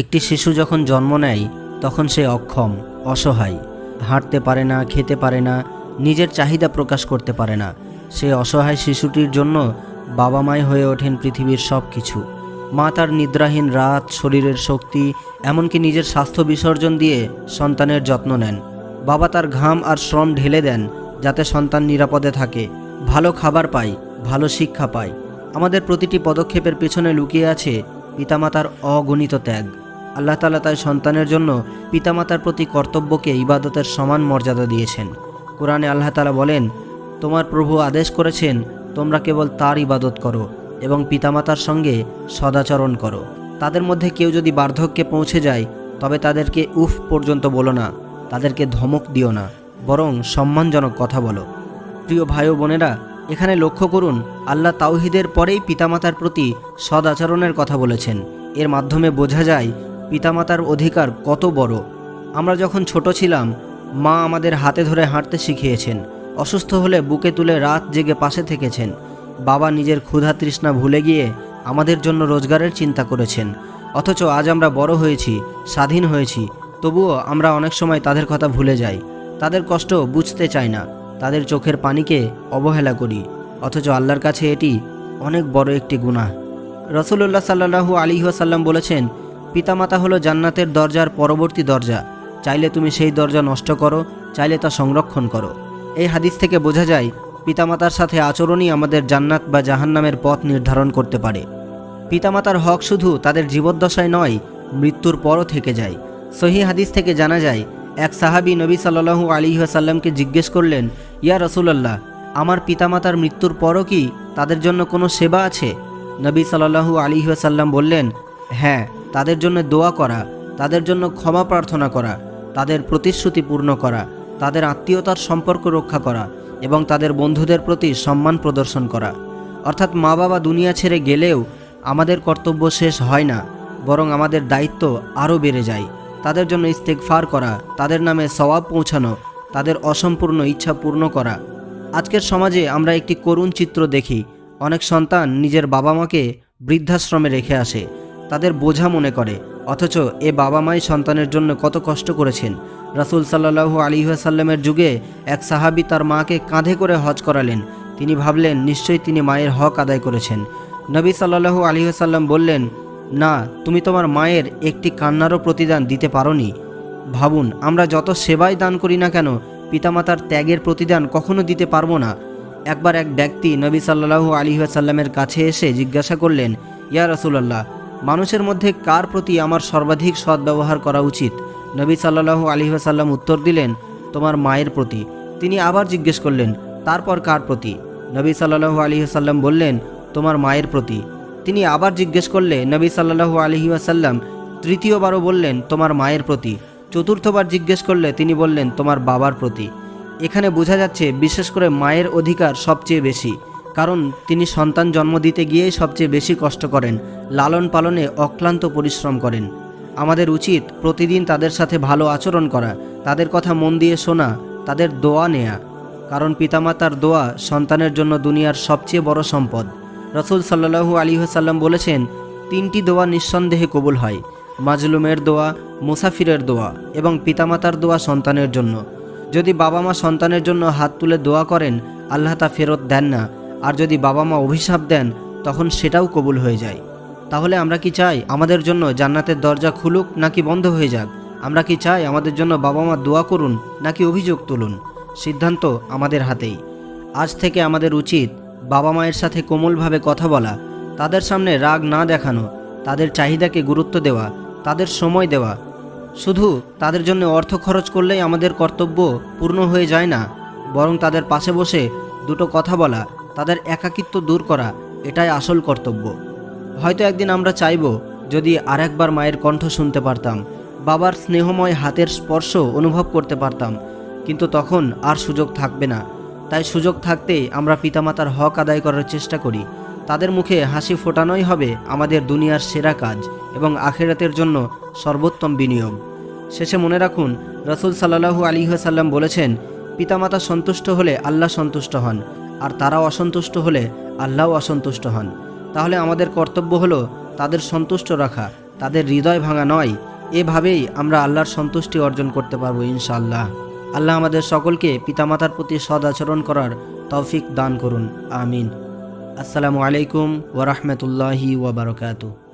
একটি শিশু যখন জন্ম নেয়, তখন সে অক্ষম, অসহায়। হাঁটতে পারে না, খেতে পারে না, নিজের চাহিদা প্রকাশ করতে পারে না। সে অসহায় শিশুটির জন্য বাবা মাই হয়ে ওঠেন পৃথিবীর সব কিছু মা তার নিদ্রাহীন রাত, শরীরের শক্তি, এমনকি নিজের স্বাস্থ্য বিসর্জন দিয়ে সন্তানের যত্ন নেন। বাবা তার ঘাম আর শ্রম ঢেলে দেন, যাতে সন্তান নিরাপদে থাকে। ভালো খাবার পায়, ভালো শিক্ষা পায়। আমাদের প্রতিটি পদক্ষেপের পেছনে লুকিয়ে আছে পিতামাতার অগণিত ত্যাগ। আল্লাহ তালা তাই সন্তানের জন্য পিতামাতার প্রতি কর্তব্যকে ইবাদতের সমান মর্যাদা দিয়েছেন। কোরআনে আল্লাহ তালা বলেন, তোমার প্রভু আদেশ করেছেন, তোমরা কেবল তার ইবাদত করো এবং পিতামাতার সঙ্গে সদাচরণ করো। তাদের মধ্যে কেউ যদি বার্ধক্যে পৌঁছে যায়, তবে তাদেরকে উফ পর্যন্ত বলো না, তাদেরকে ধমক দিও না, বরং সম্মানজনক কথা বলো। প্রিয় ভাই বোনেরা, এখানে লক্ষ্য করুন, আল্লাহ তাওহিদের পরেই পিতামাতার প্রতি সদাচরণের কথা বলেছেন। এর মাধ্যমে বোঝা যায় পিতামাতার অধিকার কত বড়। আমরা যখন ছোট ছিলাম, মা আমাদের হাতে ধরে হাঁটতে শিখিয়েছেন, অসুস্থ হলে বুকে তুলে রাত জেগে পাশে থেকেছেন। বাবা নিজের ক্ষুধা তৃষ্ণা ভুলে গিয়ে আমাদের জন্য রোজগারের চিন্তা করেছেন। অথচ আজ আমরা বড় হয়েছি, স্বাধীন হয়েছি, তবুও আমরা অনেক সময় তাদের কথা ভুলে যাই। তাদের কষ্ট বুঝতে চাই না, তাদের চোখের পানিকে অবহেলা করি। অথচ আল্লাহর কাছে এটি অনেক বড় একটি গুনাহ। রসুল্লাহ সাল্লাহু আলী সাল্লাম বলেছেন পিতামাতা হলো জান্নাতের দরজার পরবর্তী দরজা। চাইলে তুমি সেই দরজা নষ্ট করো, চাইলে তা সংরক্ষণ করো। এই হাদিস থেকে বোঝা যায়, পিতামাতার সাথে আচরণই আমাদের জান্নাত বা জাহান্নামের পথ নির্ধারণ করতে পারে। পিতামাতার হক শুধু তাদের জীবদ্দশায় নয়, মৃত্যুর পরও থেকে যায়। সহি হাদিস থেকে জানা যায়, এক সাহাবি নবী সাল্লাহু আলী সাল্লামকে জিজ্ঞেস করলেন, ইয়া রসুলাল্লাহ, আমার পিতামাতার মৃত্যুর পরও কি তাদের জন্য কোনো সেবা আছে? নবী সাল্লাহু আলী সাল্লাম বললেন হ্যাঁ। তাদের জন্য দোয়া করা, তাদের জন্য ক্ষমা প্রার্থনা করা, তাদের প্রতিশ্রুতি পূর্ণ করা, তাদের আত্মীয়তার সম্পর্ক রক্ষা করা এবং তাদের বন্ধুদের প্রতি সম্মান প্রদর্শন করা। অর্থাৎ মা বাবা দুনিয়া ছেড়ে গেলেও আমাদের কর্তব্য শেষ হয় না, বরং আমাদের দায়িত্ব আরও বেড়ে যায়। তাদের জন্য ইস্তেকফার করা, তাদের নামে সওয়াব পৌঁছানো, তাদের অসম্পূর্ণ ইচ্ছা পূর্ণ করা। আজকের সমাজে আমরা একটি করুণ চিত্র দেখি। অনেক সন্তান নিজের বাবা মাকে বৃদ্ধাশ্রমে রেখে আসে। তাদের বোঝা মনে করে। অথচ এ বাবা মাই সন্তানের জন্য কত কষ্ট করেছেন। রাসুল সাল্লাহু আলী সাল্লামের যুগে এক সাহাবি তার মাকে কাঁধে করে হজ করালেন। তিনি ভাবলেন, নিশ্চয়ই তিনি মায়ের হক আদায় করেছেন। নবী সাল্লাহু আলী সাল্লাম বললেন, না, তুমি তোমার মায়ের একটি কান্নারও প্রতিদান দিতে পারোনি। ভাবুন, আমরা যত সেবাই দান করি না কেন, পিতামাতার ত্যাগের প্রতিদান কখনো দিতে পারব না। একবার এক ব্যক্তি নবী সাল্লাহু আলী সাল্লামের কাছে এসে জিজ্ঞাসা করলেন, ইয়া রসুলাল্লাহ মানুষের মধ্যে কার প্রতি আমার সর্বাধিক সদ্ব্যবহার করা উচিত? নবী সাল্লাহু আলী সাল্লাম উত্তর দিলেন, তোমার মায়ের প্রতি। তিনি আবার জিজ্ঞেস করলেন, তারপর কার প্রতি? নবী সাল্লাহু আলী সাল্লাম বললেন, তোমার মায়ের প্রতি। তিনি আবার জিজ্ঞেস করলে নবী সাল্লাহু আলহি আসাল্লাম তৃতীয়বারও বললেন, তোমার মায়ের প্রতি? চতুর্থবার জিজ্ঞেস করলে তিনি বললেন, তোমার বাবার প্রতি। এখানে বোঝা যাচ্ছে, বিশেষ করে মায়ের অধিকার সবচেয়ে বেশি। কারণ তিনি সন্তান জন্ম দিতে গিয়েই সবচেয়ে বেশি কষ্ট করেন, লালন পালনে অক্লান্ত পরিশ্রম করেন। আমাদের উচিত প্রতিদিন তাদের সাথে ভালো আচরণ করা, তাদের কথা মন দিয়ে শোনা, তাদের দোয়া নেয়া। কারণ পিতামাতার দোয়া সন্তানের জন্য দুনিয়ার সবচেয়ে বড় সম্পদ। রসুল সাল্লাহু আলী সাল্লাম বলেছেন, তিনটি দোয়া নিঃসন্দেহে কবুল হয়, মাজলুমের দোয়া, মুসাফিরের দোয়া এবং পিতামাতার দোয়া সন্তানের জন্য। যদি বাবা মা সন্তানের জন্য হাত তুলে দোয়া করেন, আল্লাহ তা ফেরত দেন না। আর যদি বাবা মা অভিশাপ দেন, তখন সেটাও কবুল হয়ে যায়। তাহলে আমরা কি চাই আমাদের জন্য জান্নাতের দরজা খুলুক নাকি বন্ধ হয়ে যাক? আমরা কি চাই আমাদের জন্য বাবা মা দোয়া করুন নাকি অভিযোগ তুলুন? সিদ্ধান্ত আমাদের হাতেই। আজ থেকে আমাদের উচিত বাবা মায়ের সাথে কোমলভাবে কথা বলা, তাদের সামনে রাগ না দেখানো, তাদের চাহিদাকে গুরুত্ব দেওয়া, তাদের সময় দেওয়া। শুধু তাদের জন্য অর্থ খরচ করলেই আমাদের কর্তব্য পূর্ণ হয়ে যায় না, বরং তাদের পাশে বসে দুটো কথা বলা তাদের একাকিত্ব দূর করা এটাই আসল কর্তব্য। হয়তো একদিন আমরা চাইব যদি আরেকবার মায়ের কণ্ঠ শুনতে পারতাম, বাবার স্নেহময় হাতের স্পর্শ অনুভব করতে পারতাম, কিন্তু তখন আর সুযোগ থাকবে না। তাই সুযোগ থাকতেই আমরা পিতামাতার হক আদায় করার চেষ্টা করি। তাদের মুখে হাসি ফোটানোই হবে আমাদের দুনিয়ার সেরা কাজ এবং আখেরাতের জন্য সর্বোত্তম বিনিয়োগ। শেষে মনে রাখুন, রসুল সাল্লাহু আলী সাল্লাম বলেছেন, পিতামাতা সন্তুষ্ট হলে আল্লাহ সন্তুষ্ট হন। আর তারাও অসন্তুষ্ট হলে আল্লাহও অসন্তুষ্ট হন। তাহলে আমাদের কর্তব্য হলো তাদের সন্তুষ্ট রাখা, তাদের হৃদয় ভাঙা নয়। এভাবেই আমরা আল্লাহর সন্তুষ্টি অর্জন করতে পারব ইনশাআল্লাহ। আল্লাহ আমাদের সকলকে পিতামাতার প্রতি সদ আচরণ করার তৌফিক দান করুন। আমিন। আসসালামু আলাইকুম ওরহমতুল্লাহি ওবরকাতু